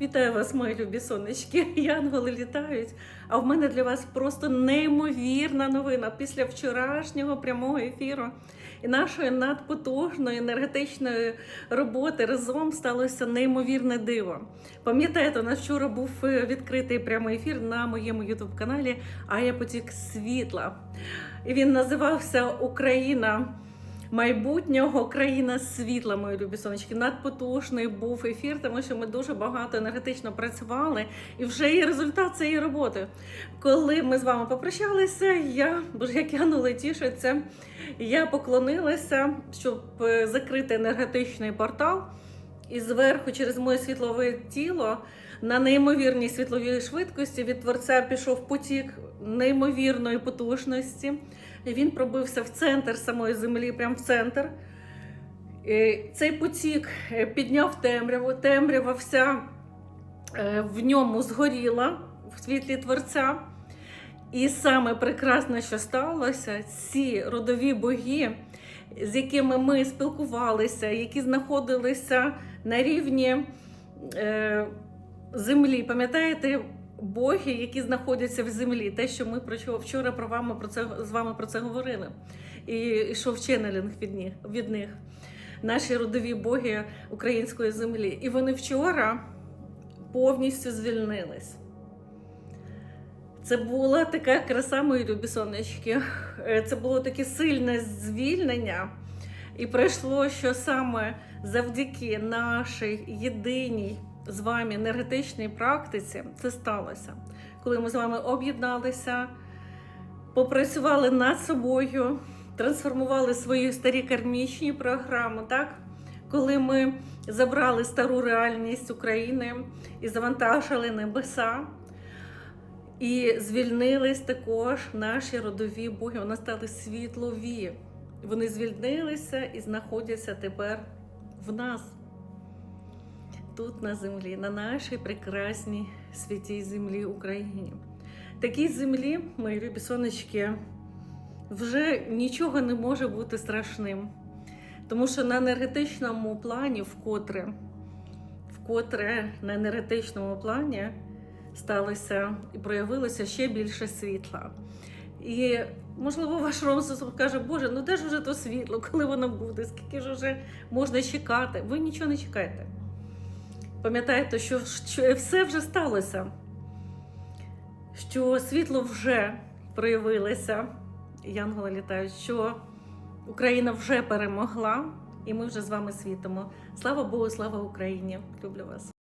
Вітаю вас, мої любі сонечки. Янголи літають. А в мене для вас просто неймовірна новина після вчорашнього прямого ефіру і нашої надпотужної енергетичної роботи разом сталося неймовірне диво. Пам'ятаєте, у нас вчора був е, відкритий прямий ефір на моєму ютуб каналі Ая Потік Світла. І він називався Україна майбутнього країна світла, мої любі сонечки. Надпотужний був ефір, тому що ми дуже багато енергетично працювали, і вже є результат цієї роботи. Коли ми з вами попрощалися, я боже, як янули тішиться, я поклонилася, щоб е, закрити енергетичний портал. І зверху через моє світлове тіло на неймовірній світловій швидкості від творця пішов потік неймовірної потужності. І він пробився в центр самої землі, прямо в центр. І Цей потік е, підняв темряву, темрява вся е, в ньому згоріла в світлі творця. І саме прекрасне, що сталося, ці родові боги, з якими ми спілкувалися, які знаходилися на рівні е, землі. Пам'ятаєте, боги, які знаходяться в землі, те, що ми про чого вчора про вами про це з вами про це говорили, і йшов ченелінг від них, від них, наші родові боги української землі. І вони вчора повністю звільнились. Це була така краса, мої любі сонечки. Е, Це було таке сильне звільнення. І пройшло, що саме завдяки нашій єдиній з вами енергетичній практиці це сталося. Коли ми з вами об'єдналися, попрацювали над собою, трансформували свої старі кармічні програми, так? Коли ми забрали стару реальність України і завантажили небеса. І звільнились також наші родові боги. Вони стали світлові. Вони звільнилися і знаходяться тепер в нас, тут на землі, на нашій прекрасній святій землі Україні. Такій землі, мої любі сонечки, вже нічого не може бути страшним. Тому що на енергетичному плані, вкотре, вкотре на енергетичному плані сталося і проявилося ще більше світла. І, можливо, ваш розум каже, Боже, ну де ж вже то світло, коли воно буде, скільки ж вже можна чекати? Ви нічого не чекаєте. Пам'ятаєте, що, що все вже сталося, що світло вже проявилося, янголи літають, що Україна вже перемогла, і ми вже з вами світимо. Слава Богу, слава Україні! Люблю вас!